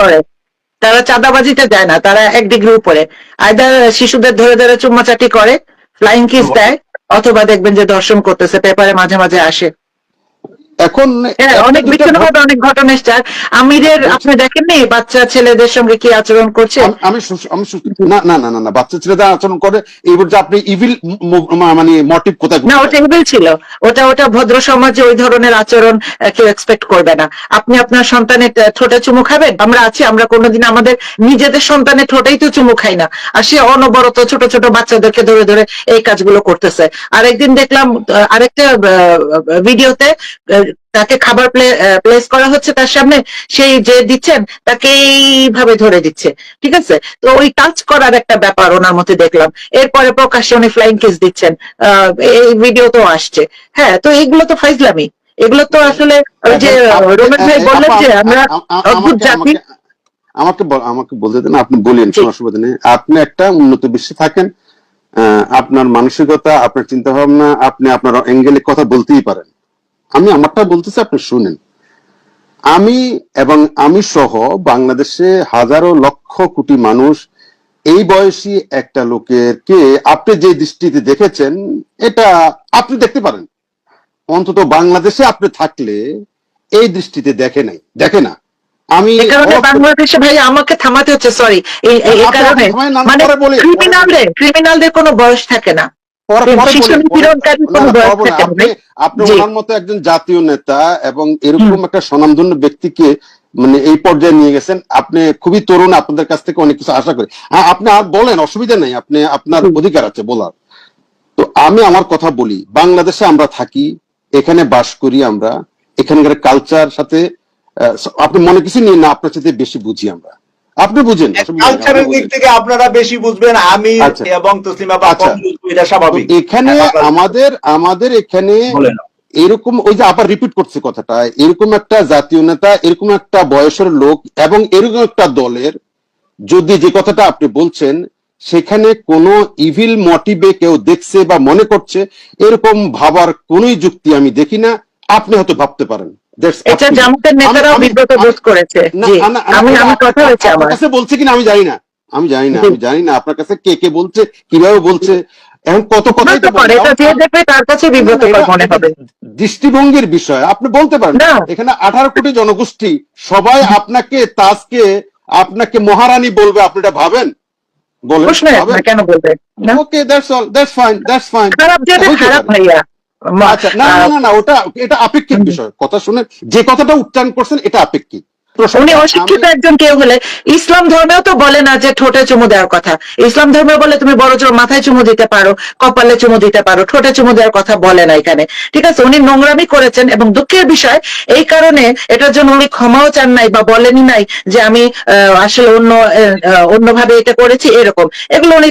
করে। তারা চাঁদাবাজিতে যায় না তারা এক ডিগ্রি উপরে। আয়দার শিশুদের ধরে ধরে চুম্মাচাটি করে ফ্লাইং কিস দেয় অথবা দেখবেন যে দর্শন করতেছে পেপারে মাঝে মাঝে আসে। এখন হ্যাঁ অনেক দুইটা বিচ্ছিন্নভাবে অনেক ঘটনা এসছে। আমিরের আপনি দেখেননি বাচ্চা ছেলেদের সঙ্গে কি আচরণ করছে? আমি- আমি না না না না না বাচ্চা ছেলেদের আচরণ করে এইবার যে আপনি ইভিল মানে মোটিভ কোথায় না ওটা ইভিল ছিল। ওটা ওটা ভদ্র সমাজে ওই ধরনের আচরণ কেউ এক্সপেক্ট করবে না। আপনি আপনার সন্তানের ঠোঁটে চুমু খাবেন? আমরা আছি আমরা কোনোদিন আমাদের নিজেদের সন্তানের ঠোঁটেই তো চুমু খাই না। আর সে অনবরত ছোট ছোট বাচ্চাদেরকে ধরে ধরে এই কাজগুলো করতেছে। আরেকদিন দেখলাম আরেকটা ভিডিওতে তাকে খাবার প্লেস করা হচ্ছে তার সামনে সেই যে দিচ্ছেন তাকে এইভাবে ধরে দিচ্ছে ঠিক আছে? তো ওই টাচ করার একটা ব্যাপার ওনার মধ্যে দেখলাম। এরপরে প্রকাশ্যে উনি ফ্লাইং কিস দিচ্ছেন। এই ভিডিও তো আসছে। হ্যাঁ তো এইগুলো তো ফাইজলামি। এগুলো তো আসলে ওই যে আপনি- রোমেন ভাই এ- এ- বললেন যে আমরা অদ্ভুত আমাকে- জাতি। আমাকে- আমাকে বলতে দেন আপনি বলেন। কোনো অসুবিধা নেই। আপনি একটা উন্নত বিশ্বে থাকেন আহ, আপনার মানসিকতা আপনার চিন্তা ভাবনা আপনি আপনার অ্যাঙ্গেলে কথা বলতেই পারেন। আমি আমারটা বলতেছি আপনি শুনেন। আমি এবং আমি সহ বাংলাদেশে হাজারো লক্ষ কোটি মানুষ এই বয়সী একটা লোকের কে আপনি যে দৃষ্টিতে দেখেছেন এটা আপনি দেখতে পারেন। অন্তত বাংলাদেশে আপনি থাকলে এই দৃষ্টিতে দেখে নাই দেখে না। আমি বাংলাদেশে ভাই আমাকে থামাতে হচ্ছে সরি এই কারণে মানে। ক্রিমিনালদের ক্রিমিনালদের কোনো বয়স থাকে না। আপনি। ওনার মতো একজন জাতীয় নেতা এবং এরকম একটা স্বনামধন্য ব্যক্তিকে মানে এই পর্যায়ে নিয়ে গেছেন। আপনি খুবই তরুণ আপনাদের কাছ থেকে অনেক কিছু আশা করি। হ্যাঁ আপনি আর বলেন অসুবিধা নেই। আপনি আপনার অধিকার আছে বলার। তো আমি আমার কথা বলি বাংলাদেশে আমরা থাকি এখানে বাস করি আমরা এখানকার কালচার সাথে আপনি মনে কিছু নিয়ে না আপনার সাথে বেশি বুঝি আমরা। আপনি বুঝেন। কালচারের দিক থেকে আপনারা বেশি বুঝবেন আমি আচ্ছা। এবং তসলিমা বা আচ্ছা। এটা স্বাভাবিক। এখানে হ্যাঁ, আমাদের আমাদের এখানে এরকম ওই যে আবার রিপিট করছে কথাটা এরকম একটা জাতীয় নেতা এরকম একটা বয়সের লোক এবং এরকম একটা দলের যদি যে কথাটা আপনি বলছেন সেখানে কোনো ইভিল মোটিভে কেউ দেখছে বা মনে করছে এরকম ভাবার কোনোই যুক্তি আমি দেখি না আপনি হয়তো ভাবতে পারেন। এটা জামাতের নেতারাও বিব্রত বোধ করেছে। না, জি। না, না, আমি আমি কথা হয়েছে আমার। কাছে বলছে কিনা আমি জানি না। আমি জানি না আমি জানি না আপনার কাছে কে কে বলছে কীভাবে বলছে এখন কত কথাই বিব্রত করে এটা যে দেখবে তার কাছে বিব্রতকর মনে হবে। দৃষ্টিভঙ্গির বিষয়। আপনি বলতে পারেন এখানে আঠারো কোটি জনগোষ্ঠী সবাই আপনাকে তাজকে আপনাকে মহারানী বলবে আপনি এটা ভাবেন? বলেন কেন বলবে? না। Okay that's all that's fine that's fine খারাপ ভাইয়া। মা- আচ্ছা না না না ওটা এটা আপেক্ষিক বিষয়। কথা শুনে যে কথাটা উচ্চারণ করছেন এটা আপেক্ষিক। উনি অশিক্ষিত একজন কেউ হলে ইসলাম ধর্মেও তো বলে না যে ঠোঁটে চুমু দেওয়ার কথা। ইসলাম ধর্মে বলে তুমি বড় জোর মাথায় চুমু দিতে পারো কপালে চুমু দিতে পারো ঠোঁটে চুমু দেওয়ার কথা বলে না এখানে। ঠিক আছে উনি নোংরামি করেছেন এবং দুঃখের বিষয় এই কারণে এটার জন্য উনি ক্ষমাও চান নাই বা বলেনি নাই যে আমি আহ, আসলে অন্য অন্যভাবে এটা করেছি এরকম। এগুলো উনি